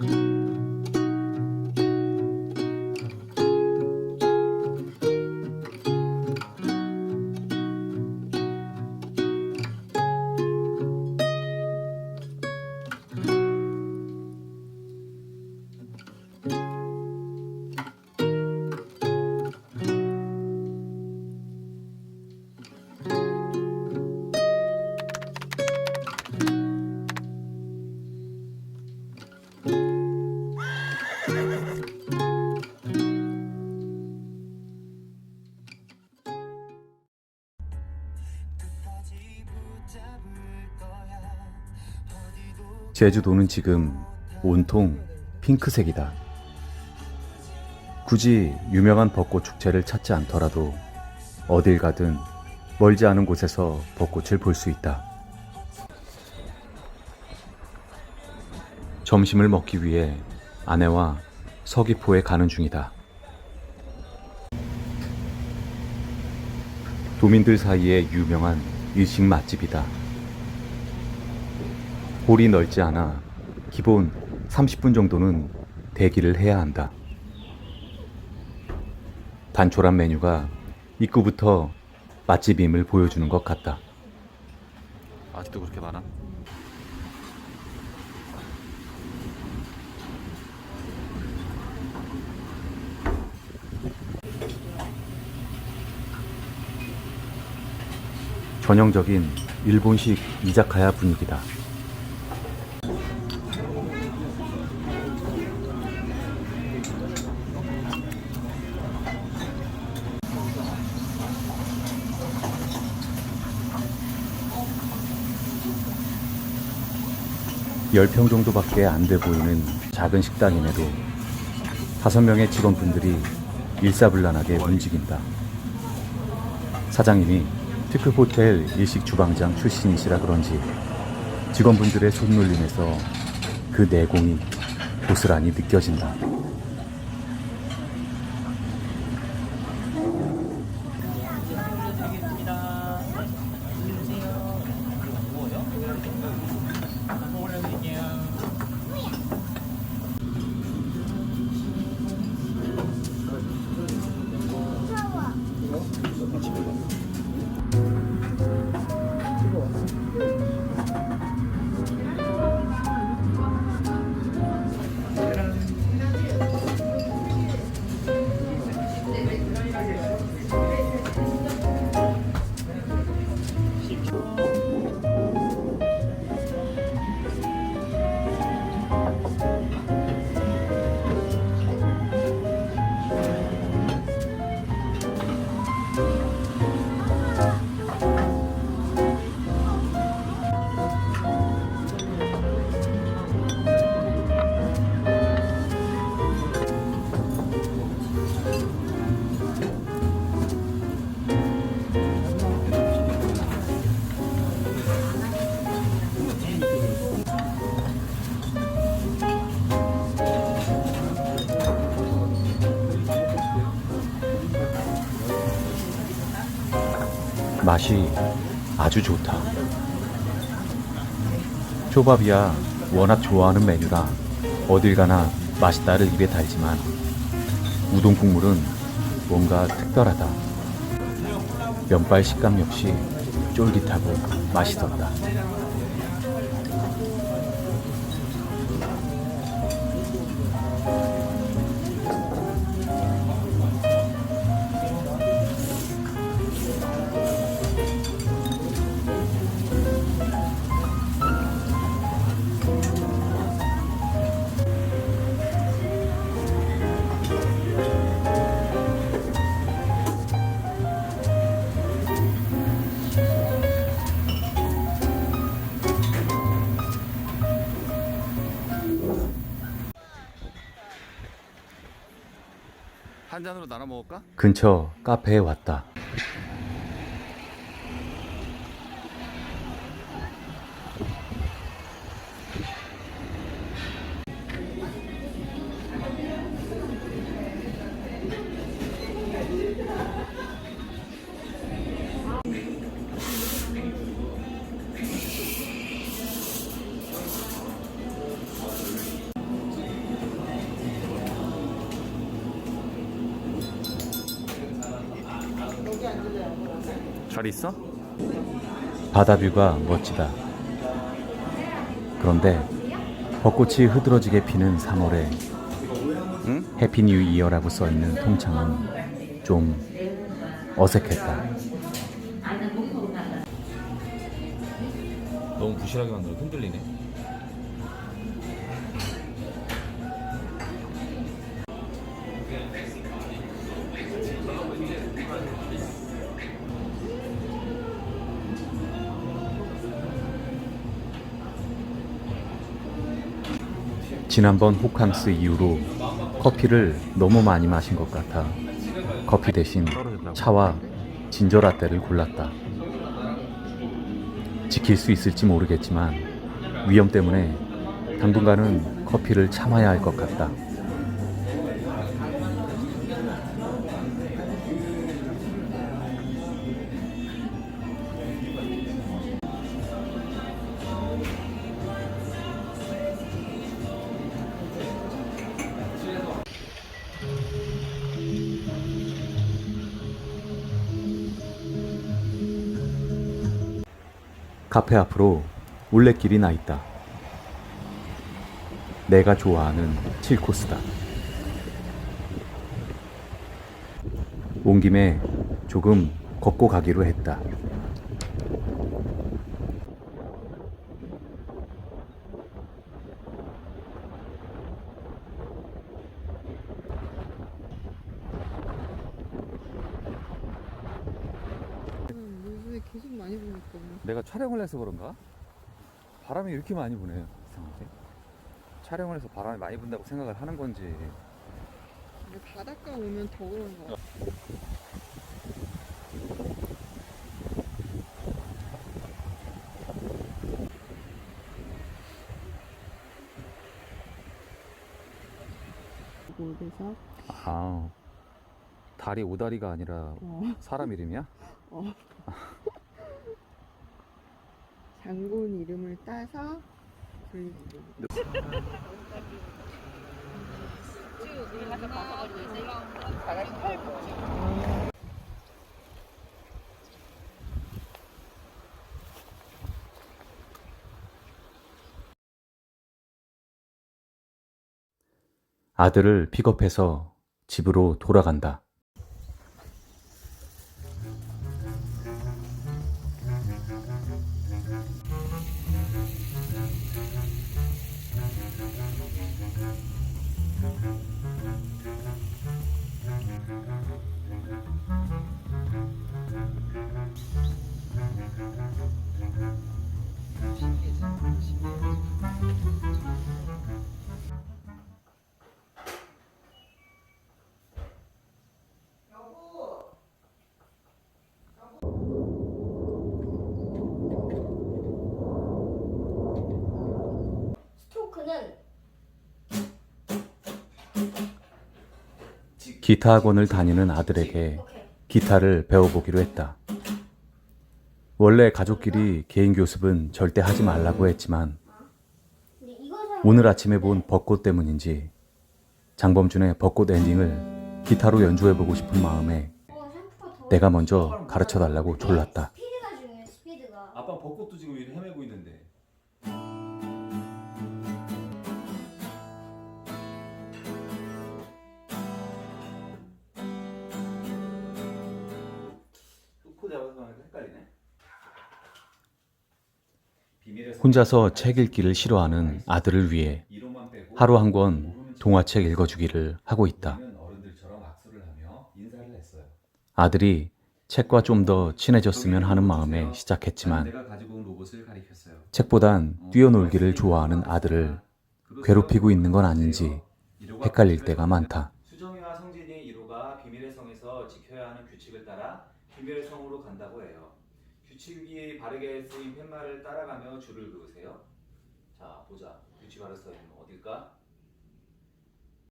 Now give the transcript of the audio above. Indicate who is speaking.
Speaker 1: Thank you. 제주도는 지금 온통 핑크색이다. 굳이 유명한 벚꽃 축제를 찾지 않더라도 어딜 가든 멀지 않은 곳에서 벚꽃을 볼 수 있다. 점심을 먹기 위해 아내와 서귀포에 가는 중이다. 도민들 사이에 유명한 일식 맛집이다. 홀이 넓지 않아 기본 30분 정도는 대기를 해야 한다. 단촐한 메뉴가 입구부터 맛집임을 보여주는 것 같다. 아직도 그렇게 많아? 전형적인 일본식 이자카야 분위기다. 열평 정도밖에 안 돼 보이는 작은 식당임에도 다섯 명의 직원분들이 일사불란하게 움직인다. 사장님이 특급 호텔 일식 주방장 출신이시라 그런지 직원분들의 손놀림에서 그 내공이 고스란히 느껴진다. 맛이 아주 좋다. 초밥이야 워낙 좋아하는 메뉴라 어딜 가나 맛있다를 입에 달지만 우동 국물은 뭔가 특별하다. 면발 식감 역시 쫄깃하고 맛있었다. 근처 카페에 왔다. 잘 있어? 바다뷰가 멋지다. 그런데 벚꽃이 흐드러지게 피는 3월에 해피 뉴 이어라고 써 있는 통창은 좀 어색했다. 너무 부실하게 만들어 흔들리네. 지난번 호캉스 이후로 커피를 너무 많이 마신 것 같아 커피 대신 차와 진저 라떼를 골랐다. 지킬 수 있을지 모르겠지만 위험 때문에 당분간은 커피를 참아야 할 것 같다. 카페 앞으로 올레길이 나 있다. 내가 좋아하는 7코스다. 온 김에 조금 걷고 가기로 했다.
Speaker 2: 요즘에 계속 많이 보니까
Speaker 1: 내가 촬영을 해서 그런가? 바람이 이렇게 많이 부네요. 이상하게. 촬영을 해서 바람이 많이 분다고 생각을 하는 건지.
Speaker 2: 근데 바닷가 오면 더 그런 거 같아. 곳에서
Speaker 1: 아, 다리 오다리가 아니라
Speaker 2: 어,
Speaker 1: 사람 이름이야?
Speaker 2: 장군 이름을 따서 불리는
Speaker 1: 아들을 픽업해서 집으로 돌아간다. 기타 학원을 다니는 아들에게. 기타를 배워보기로 했다. 원래 가족끼리 개인 교습은 절대 하지 말라고 했지만 오늘 아침에 본 벚꽃 때문인지 장범준의 벚꽃 엔딩을 기타로 연주해보고 싶은 마음에 내가 먼저 가르쳐 달라고 졸랐다. 아빠 벚꽃도 지금 헤매고 있는데. 코 잡아서 하니까 헷갈리네. 혼자서 책 읽기를 싫어하는 아들을 위해 하루 한 권 동화책 읽어주기를 하고 있다. 아들이 책과 좀 더 친해졌으면 하는 마음에 시작했지만. 책보단 뛰어놀기를 좋아하는 아들을 괴롭히고 있는 건 아닌지 헷갈릴 때가 많다.
Speaker 3: 수정이와 성진이 1호가 비밀의 성에서 지켜야 하는 규칙을 따라 비밀의 성으로 간다고 해요. 규칙이 바르게 쓰인 팻말을 따라가며 줄을 그으세요. 자, 보자. 규칙 바르게 써 있는 거 어딜까?